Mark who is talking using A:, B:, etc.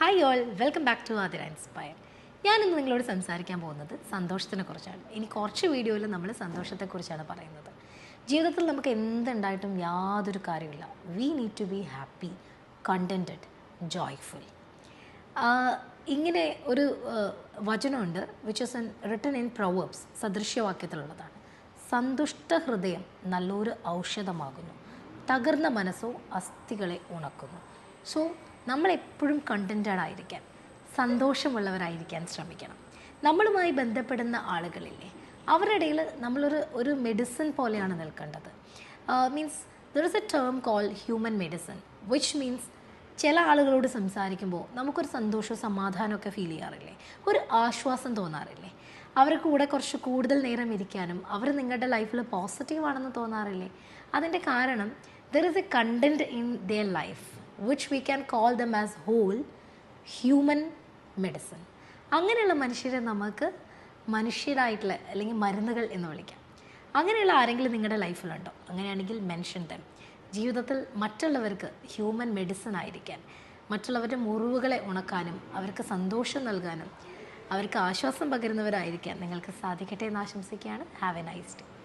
A: Hi all welcome back to Athira Inspire ഞാനിന്ന് നിങ്ങളോട് സംസാരിക്കാൻ പോകുന്നത് സന്തോഷത്തിനെ കുറിച്ചാണ്. ഇനി കുറച്ച് വീഡിയോയിൽ നമ്മൾ സന്തോഷത്തെക്കുറിച്ചാണ് പറയുന്നത്. ജീവിതത്തിൽ നമുക്ക് എന്തുണ്ടായിട്ടും യാതൊരു കാര്യമില്ല we need to be happy contented joyful ഇങ്ങനെ ഒരു വചനമുണ്ട് which is an written in Proverbs സദൃശ്യവാക്യത്തിലുള്ളതാണ്. സന്തുഷ്ട ഹൃദയം നല്ലൊരു ഔഷധമാകുന്നു. തകർന്ന മനസ്സോ അസ്ഥികളെ ഉണക്കുന്നു. സോ നമ്മളെപ്പോഴും കണ്ടന്റഡ് ആയിരിക്കാൻ സന്തോഷമുള്ളവരായിരിക്കാൻ ശ്രമിക്കണം. നമ്മളുമായി ബന്ധപ്പെടുന്ന ആളുകളില്ലേ അവരുടെ ഇടയിൽ നമ്മളൊരു ഒരു മെഡിസിൻ പോലെയാണ് നിൽക്കേണ്ടത്. Means there is a term call human medicine which means ചില ആളുകളോട് സംസാരിക്കുമ്പോൾ നമുക്കൊരു സന്തോഷവും സമാധാനമൊക്കെ ഫീൽ ചെയ്യാറില്ലേ? ഒരു ആശ്വാസം തോന്നാറില്ലേ? അവരുടെ കൂടെ കുറച്ച് കൂടുതൽ നേരം ഇരിക്കാനും അവർ നിങ്ങളുടെ ലൈഫിൽ പോസിറ്റീവാണെന്ന് തോന്നാറില്ലേ? അതിന്റെ കാരണം there is a content in their life which we can call them as whole human medicine അങ്ങനെയുള്ള മനുഷ്യരെ നമുക്ക് മനുഷ്യരായിട്ടുള്ള അല്ലെങ്കിൽ മരുന്നുകൾ എന്ന് വിളിക്കാം. അങ്ങനെയുള്ള ആരെങ്കിലും നിങ്ങളുടെ ലൈഫിലുണ്ടോ? അങ്ങനെയാണെങ്കിൽ മെൻഷൻ ദം ജീവിതത്തിൽ മറ്റുള്ളവർക്ക് ഹ്യൂമൻ മെഡിസിൻ ആയിരിക്കാൻ മറ്റുള്ളവരുടെ മുറിവുകളെ ഉണക്കാനും അവർക്ക് സന്തോഷം നൽകാനും അവർക്ക് ആശ്വാസം പകരുന്നവരായിരിക്കാൻ നിങ്ങൾക്ക് സാധിക്കട്ടെ എന്ന് ആശംസിക്കുകയാണ്. Have A nice day